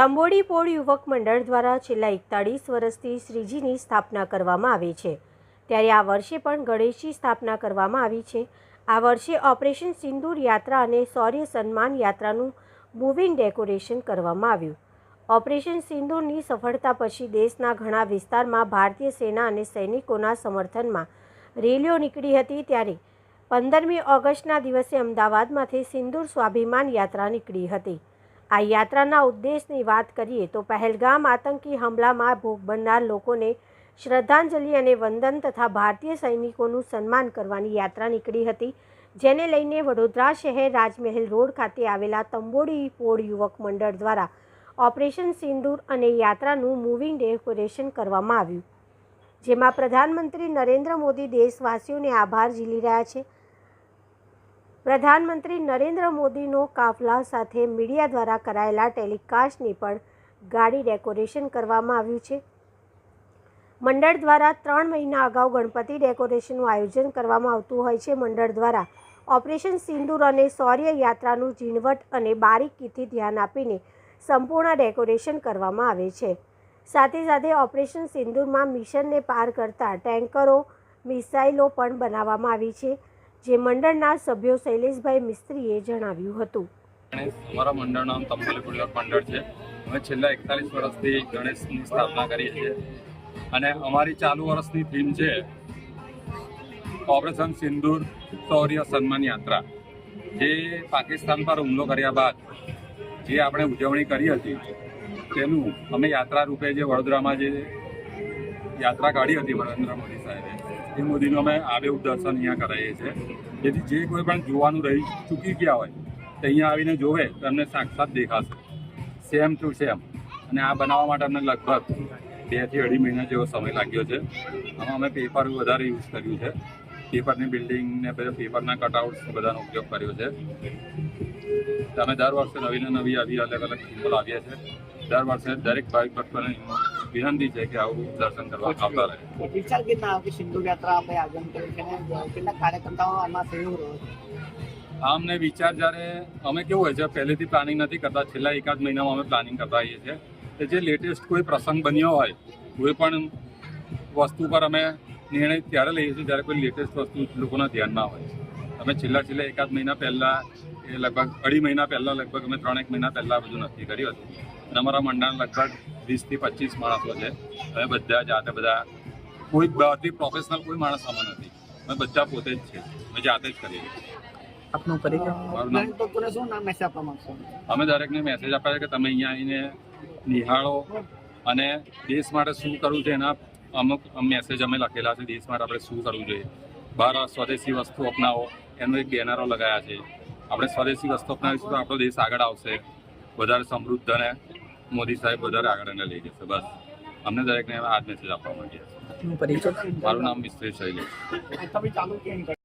તંબોડી પોળ યુવક મંડળ દ્વારા છેલ્લા એકતાળીસ વર્ષથી શ્રીજીની સ્થાપના કરવામાં આવી છે. ત્યારે આ વર્ષે પણ ગણેશજી સ્થાપના કરવામાં આવી છે. આ વર્ષે ઓપરેશન સિંદૂર યાત્રા અને શૌર્ય સન્માન યાત્રાનું મૂવિંગ ડેકોરેશન કરવામાં આવ્યું. ઓપરેશન સિંદૂરની સફળતા પછી દેશના ઘણા વિસ્તારમાં ભારતીય સેના અને સૈનિકોના સમર્થનમાં રેલીઓ નીકળી હતી ત્યારે પંદરમી ઓગસ્ટના દિવસે અમદાવાદમાંથી સિંદૂર સ્વાભિમાન યાત્રા નીકળી હતી. આ યાત્રાના ઉદ્દેશની વાત કરીએ તો પહેલગામ આતંકી હુમલામાં ભોગ બનનાર લોકોને શ્રદ્ધાંજલિ અને વંદન તથા ભારતીય સૈનિકોનું સન્માન કરવાની યાત્રા નીકળી હતી, જેને લઈને વડોદરા શહેર રાજમહેલ રોડ ખાતે આવેલા તંબોડી પોળ યુવક મંડળ દ્વારા ઓપરેશન સિંદૂર અને યાત્રાનું મૂવિંગ ડેકોરેશન કરવામાં આવ્યું. જેમાં પ્રધાનમંત્રી નરેન્દ્ર મોદી દેશવાસીઓને આભાર ઝીલી રહ્યા છે પ્રધાનમંત્રી નરેન્દ્ર મોદીનો કાફલા સાથે મીડિયા દ્વારા કરાયેલા ટેલિકાસ્ટની પણ ગાડી ડેકોરેશન કરવામાં આવ્યું છે. મંડળ દ્વારા ત્રણ મહિના અગાઉ ગણપતિ ડેકોરેશનનું આયોજન કરવામાં આવતું હોય છે. મંડળ દ્વારા ઓપરેશન સિંદૂર અને શૌર્ય યાત્રાનું ઝીણવટ અને બારીકીથી ધ્યાન આપીને સંપૂર્ણ ડેકોરેશન કરવામાં આવે છે. સાથે સાથે ઓપરેશન સિંદૂરમાં મિશનને પાર કરતા ટેન્કરો, મિસાઇલો પણ બનાવવામાં આવી છે. જે મંડળના સભ્યો શૈલેષભાઈ મિસ્ત્રીએ જણાવ્યું હતું. અમારા મંડળનું નામ તંબોલી પુલ્લર મંડળ છે. અમે છેલ્લા એકતાલીસ વર્ષથી ગણેશની સ્થાપના કરીએ છીએ અને અમારી ચાલુ વર્ષની થીમ છે ઓપરેશન સિંદૂર શૌર્ય સન્માન યાત્રા. જે પાકિસ્તાન પર હુમલો કર્યા બાદ જે આપણે ઉજવણી કરી હતી, તેનું અમે યાત્રા રૂપે જે વડોદરામાં જે યાત્રા કાઢી હતી નરેન્દ્ર મોદી સાહેબે એ મોદીનું અમે આબેહૂબ દર્શન અહીંયા કરાવીએ છીએ. જેથી જે કોઈ પણ જોવાનું રહી ચૂકી ગયા હોય, તો અહીંયા આવીને જોવે તો એમને સાક્ષાત દેખાશે. સેમ ટુ સેમ અને આ બનાવવા માટે અમને લગભગ બેથી અઢી મહિના જેવો સમય લાગ્યો છે. આમાં અમે પેપર વધારે યુઝ કર્યું છે. પેપરની બિલ્ડિંગ ને બધા પેપરના કટઆઉટ્સ બધાનો ઉપયોગ કર્યો છે. અમે દર વર્ષે નવી ને નવી આવી અલગ અલગ સિમ્બોલ આવ્યા છે દર વર્ષે દરેક ભાવિક ભક્તોને વિનંતી છે કે આવું દર્શન કરવા આવતા રહે. વિચાર કેટલા કે સિંધુ યાત્રા આપણે આયોજન કર્યું છે ને કેટલા કાર્યકર્તાઓ આમાં સહયોગ રહ્યો આમને વિચાર જ્યારે અમે કેવું હોય છે પહેલેથી પ્લાનિંગ નથી કરતા છેલ્લા એકાદ મહિનામાં અમે પ્લાનિંગ કરતા આવીએ છીએ. કે જે લેટેસ્ટ કોઈ પ્રસંગ બન્યો હોય કોઈ પણ વસ્તુ પર અમે નિર્ણય ત્યારે લઈએ છીએ જ્યારે કોઈ લેટેસ્ટ વસ્તુ લોકોના ધ્યાનમાં હોય. અમે છેલ્લા છેલ્લા એકાદ મહિના પહેલાં એ લગભગ અઢી મહિના પહેલાં લગભગ અમે ત્રણેક મહિના પહેલાં બધું નક્કી કર્યું હતું. અને અમારા મંડળ લગભગ વીસથી પચીસ માણસો છે. અમે બધા જાતે બધા કોઈ બહારથી પ્રોફેશનલ કોઈ માણસ આમાં નથી. અમે બધા પોતે જ છે અમે જાતે જ કરીએ છીએ. આપનું પરિચય? મારું નામ ગણેશ ભક્તોને શું નામ મેસેજ આપવા માંગશો? અમે દરેકને મેસેજ આપ્યા છે કે તમે અહીંયા આવીને નિહાળો અને દેશ માટે શું કરવું છે એના અમુક મેસેજ અમે લખેલા છે. દેશ માટે આપણે શું કરવું જોઈએ? બહાર સ્વદેશી વસ્તુ અપનાવો. એનો એક બેનરો લગાયા છે. આપણે સ્વદેશી વસ્તુ અપનાવીશું તો આપણો દેશ આગળ આવશે. વધારે સમૃદ્ધ અને મોદી સાહેબ વધારે આગળ એને લઈ જશે બસ. અમને દરેકને આ જ મેસેજ આપવા માંગીએ છીએ. મારું નામ મિસ્ત્રી શૈલેષ કેમ